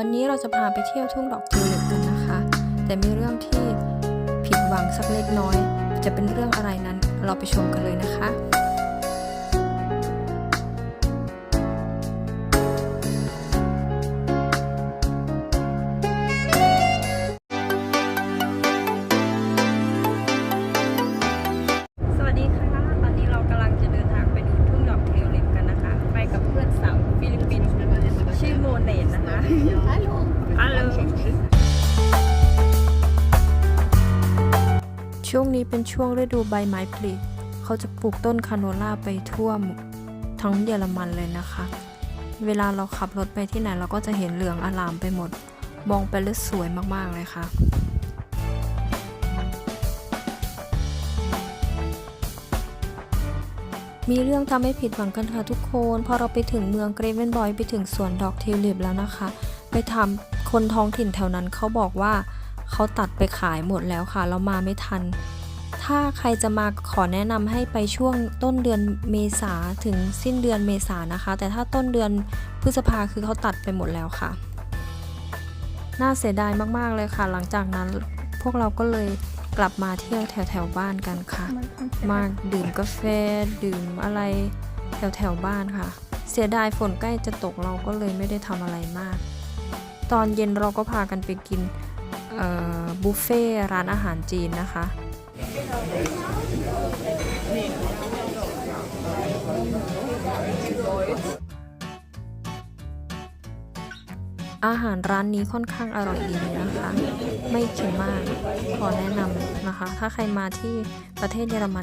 วันนี้เราจะพาไปเที่ยวทุ่งดอกทิวลิปกันนะคะ แต่มีเรื่องที่ผิดหวังสักเล็กน้อย จะเป็นเรื่องอะไรนั้นเราไปชมกันเลยนะคะ ช่วงนี้เป็นช่วงฤดูใบไม้ผลิเขาจะปลูกต้นคาโนล่าไปทั่วทั้งเยอรมันเลยนะคะ เวลาเราขับรถไปที่ไหนเราก็จะเห็นเหลืองอลามไปหมด มองไปแล้วสวยมากๆเลยค่ะมีเรื่องทำให้ผิดหวังกันค่ะทุกคน พอเราไปถึงเมืองเกรเวนบอยไปถึงสวนดอกทิวลิปแล้วนะคะ ไปทำคนท้องถิ่นแถวนั้นเขาบอกว่า เขาตัดไปขายหมดแล้วค่ะ เรามาไม่ทัน ถ้าใครจะมาขอแนะนำให้ไปช่วงต้นเดือนเมษาถึงสิ้นเดือนเมษานะคะ แต่ถ้าต้นเดือนพฤษภาคือเขาตัดไปหมดแล้วค่ะ น่าเสียดายมากๆเลยค่ะ หลังจากนั้นพวกเราก็เลยกลับมาเที่ยวแถวแถวๆบ้านกันค่ะ มาดื่มกาแฟดื่มอะไรแถวแถวๆบ้านค่ะ เสียดายฝนใกล้จะตกเราก็เลยไม่ได้ทำอะไรมาก ตอนเย็นเราก็พากันไปกิน บุฟเฟ่ร้านอาหารจีนนะคะ อาหารร้านนี้ค่อนข้างอร่อยดีนะคะ ไม่เค็มมาก ขอแนะนำนะคะ ถ้าใครมาที่ประเทศเยอรมัน